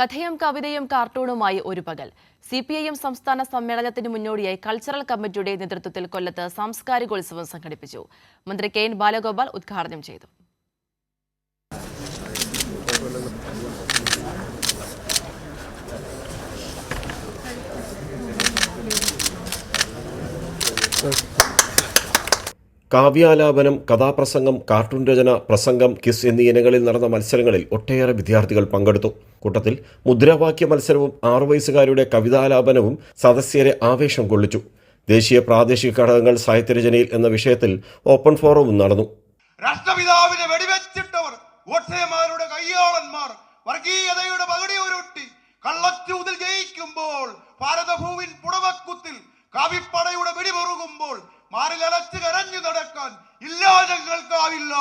കഥയും കവിതയും കാർട്ടൂണുമായി ഒരു പകൽ. സി പി ഐ എം സംസ്ഥാന സമ്മേളനത്തിന് മുന്നോടിയായി കൾച്ചറൽ കമ്മിറ്റിയുടെ നേതൃത്വത്തിൽ കൊല്ലത്ത് സാംസ്കാരികോത്സവം സംഘടിപ്പിച്ചു. മന്ത്രി കെ എൻ ബാലഗോപാൽ ഉദ്ഘാടനം ചെയ്തു. കാവ്യാലാപനം കഥാപ്രസംഗം കാർട്ടൂൺ രചന പ്രസംഗം കിസ് എന്നീ ഇനങ്ങളിൽ നടന്ന മത്സരങ്ങളിൽ ഒട്ടേറെ വിദ്യാർത്ഥികൾ പങ്കെടുത്തു. കൂട്ടത്തിൽ മുദ്രാവാക്യ മത്സരവും ആറു വയസ്സുകാരുടെ കവിതാലാപനവും സദസ്യരെ ആവേശം കൊള്ളിച്ചു. ദേശീയ പ്രാദേശിക ഘടകങ്ങൾ സാഹിത്യരചനയിൽ എന്ന വിഷയത്തിൽ ഓപ്പൺ ഫോറവും നടന്നു. രാഷ്ട്രപിതാവിനെ വെടിവെച്ചിട്ടവർ ഗോഡ്സേമാരുടെ കയ്യാളന്മാർ വർഗീയതയുടെ പകടി ഉരുട്ടി കള്ളച്ചൂതിൽ ജയിക്കുമ്പോൾ ഭാരതഭൂവിൻ പുടവക്കുത്തിൽ കാവിപ്പടയുടെ മാറിലലച്ച് കരഞ്ഞു നടക്കാൻ ഇല്ലാ ഞങ്ങൾക്കാവില്ല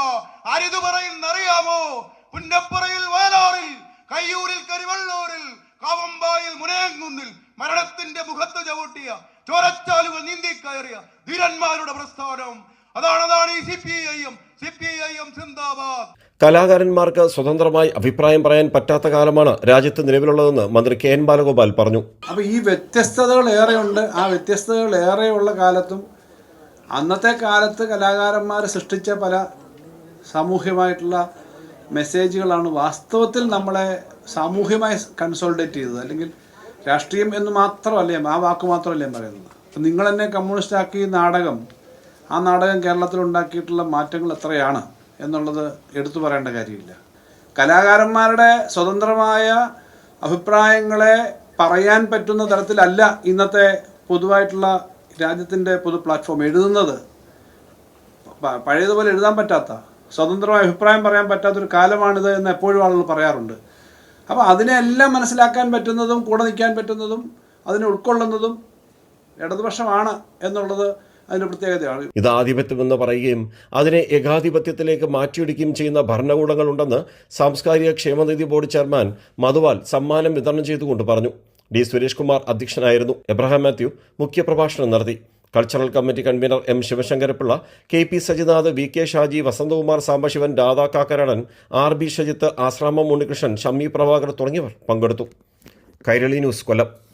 ആരിത് പറയുന്നറിയാമോ? പുന്നപ്പുറയിൽ വയലാറിൽ കയ്യൂരിൽ കരിവള്ളൂരിൽ കാവമ്പായിൽ മുനയങ്കുന്നിൽ മരണത്തിന്റെ മുഖത്ത് ചവിട്ടിയ ചോരച്ചാലുകൾ നീന്തി കയറിയ ധീരന്മാരുടെ പ്രസ്ഥാനം. അതാണ് അതാണ് ഈ C P I M. C P I M സിന്ദാബാദ്. കലാകാരന്മാർക്ക് സ്വതന്ത്രമായി അഭിപ്രായം പറയാൻ പറ്റാത്ത കാലമാണ് രാജ്യത്ത് നിലവിലുള്ളതെന്ന് മന്ത്രി കെ എൻ ബാലഗോപാൽ പറഞ്ഞു. അപ്പൊ ഈ വ്യത്യസ്തതകൾ ഏറെയുണ്ട്. ആ വ്യത്യസ്തതകൾ ഏറെയുള്ള കാലത്തും അന്നത്തെ കാലത്ത് കലാകാരന്മാർ സൃഷ്ടിച്ച പല സാമൂഹ്യമായിട്ടുള്ള മെസ്സേജുകളാണ് വാസ്തവത്തിൽ നമ്മളെ സാമൂഹ്യമായി കൺസോൾഡേറ്റ് ചെയ്തത്. അല്ലെങ്കിൽ രാഷ്ട്രീയം എന്ന് മാത്രമല്ല ആ വാക്ക് മാത്രമല്ല ഞാൻ പറയുന്നത്. അപ്പം നിങ്ങൾ എന്നെ കമ്മ്യൂണിസ്റ്റ് ആക്കി നാടകം ആ നാടകം കേരളത്തിൽ ഉണ്ടാക്കിയിട്ടുള്ള മാറ്റങ്ങൾ എത്രയാണ് എന്നുള്ളത് എടുത്തു പറയേണ്ട കാര്യമില്ല. കലാകാരന്മാരുടെ സ്വതന്ത്രമായ അഭിപ്രായങ്ങളെ പറയാൻ പറ്റുന്ന തരത്തിലല്ല ഇന്നത്തെ പൊതുവായിട്ടുള്ള രാജ്യത്തിന്റെ പൊതു പ്ലാറ്റ്ഫോം എഴുതുന്നത്. പഴയതുപോലെ എഴുതാൻ പറ്റാത്ത സ്വതന്ത്രമായ അഭിപ്രായം പറയാൻ പറ്റാത്തൊരു കാലമാണിത് എന്ന് എപ്പോഴും ആളുകൾ പറയാറുണ്ട്. അപ്പോൾ അതിനെല്ലാം മനസ്സിലാക്കാൻ പറ്റുന്നതും കൂടെ നിൽക്കാൻ പറ്റുന്നതും അതിനെ ഉൾക്കൊള്ളുന്നതും ഇടതുപക്ഷമാണ് എന്നുള്ളത് അതിന്റെ പ്രത്യേകതയാണ്. ഇത് ആധിപത്യമെന്ന് പറയുകയും അതിനെ ഏകാധിപത്യത്തിലേക്ക് മാറ്റിയിടിക്കുകയും ചെയ്യുന്ന ഭരണകൂടങ്ങളുണ്ടെന്ന് സാംസ്കാരിക ക്ഷേമനിധി ബോർഡ് ചെയർമാൻ മധുവാൽ സമ്മാനം വിതരണം ചെയ്തുകൊണ്ട് പറഞ്ഞു. ഡി സുരേഷ് കുമാർ അധ്യക്ഷനായിരുന്നു. എബ്രഹാം മാത്യു മുഖ്യപ്രഭാഷണം നടത്തി. Cultural committee convener M Sivasankarapillai K P Sajinath V K Shaji Vasanthakumar Sambasivan Radha Kakkaranan R B Shajith Asramam Unnikrishnan Shammi Prabhakar തുടങ്ങിയവർ പങ്കെടുത്തു. കൈരളി ന്യൂസ് കൊല്ലം.